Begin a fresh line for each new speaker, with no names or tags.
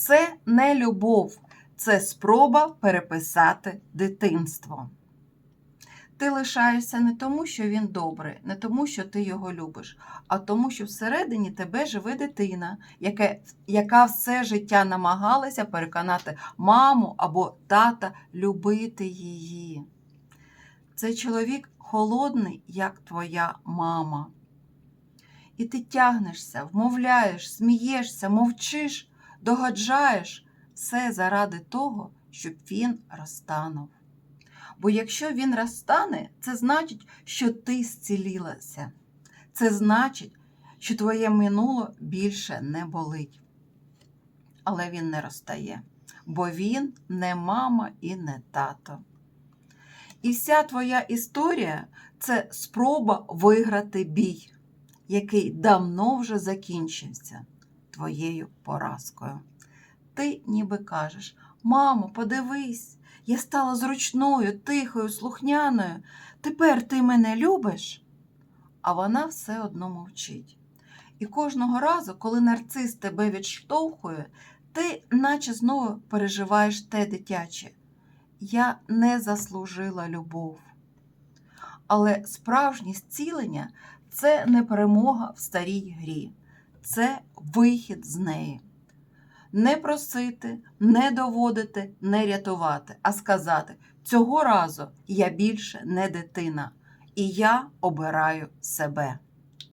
Це не любов, це спроба переписати дитинство. Ти лишаєшся не тому, що він добрий, не тому, що ти його любиш, а тому, що всередині тебе живе дитина, яка, яка все життя намагалася переконати маму або тата любити її. Цей чоловік холодний, як твоя мама. І ти тягнешся, вмовляєш, смієшся, мовчиш, догаджаєш все заради того, щоб він розтанув. Бо якщо він розтане, це значить, що ти зцілілася. Це значить, що твоє минуло більше не болить. Але він не розтає, бо він не мама і не тато. І вся твоя історія це спроба виграти бій, який давно вже закінчився твоєю поразкою. Ти ніби кажеш: Мамо, подивись, я стала зручною, тихою, слухняною. Тепер ти мене любиш? А вона все одно мовчить. І кожного разу, коли нарцис тебе відштовхує, ти наче знову переживаєш те дитяче. Я не заслужила любов. Але справжнє зцілення це не перемога в старій грі, це вихід з неї. Не просити, не доводити, не рятувати, а сказати: цього разу я більше не дитина, і я обираю себе.